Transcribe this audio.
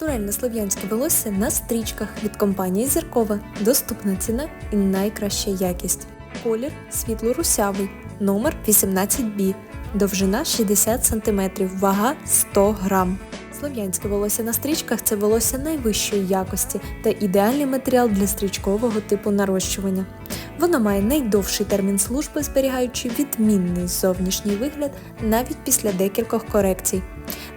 Натуральне слов'янське волосся на стрічках від компанії Зіркова. Доступна ціна і найкраща якість. Колір світло-русявий, номер 18B, довжина 60 см, вага 100 грам. Слов'янське волосся на стрічках це волосся найвищої якості та ідеальний матеріал для стрічкового типу нарощування. Воно має найдовший термін служби, зберігаючи відмінний зовнішній вигляд навіть після декількох корекцій.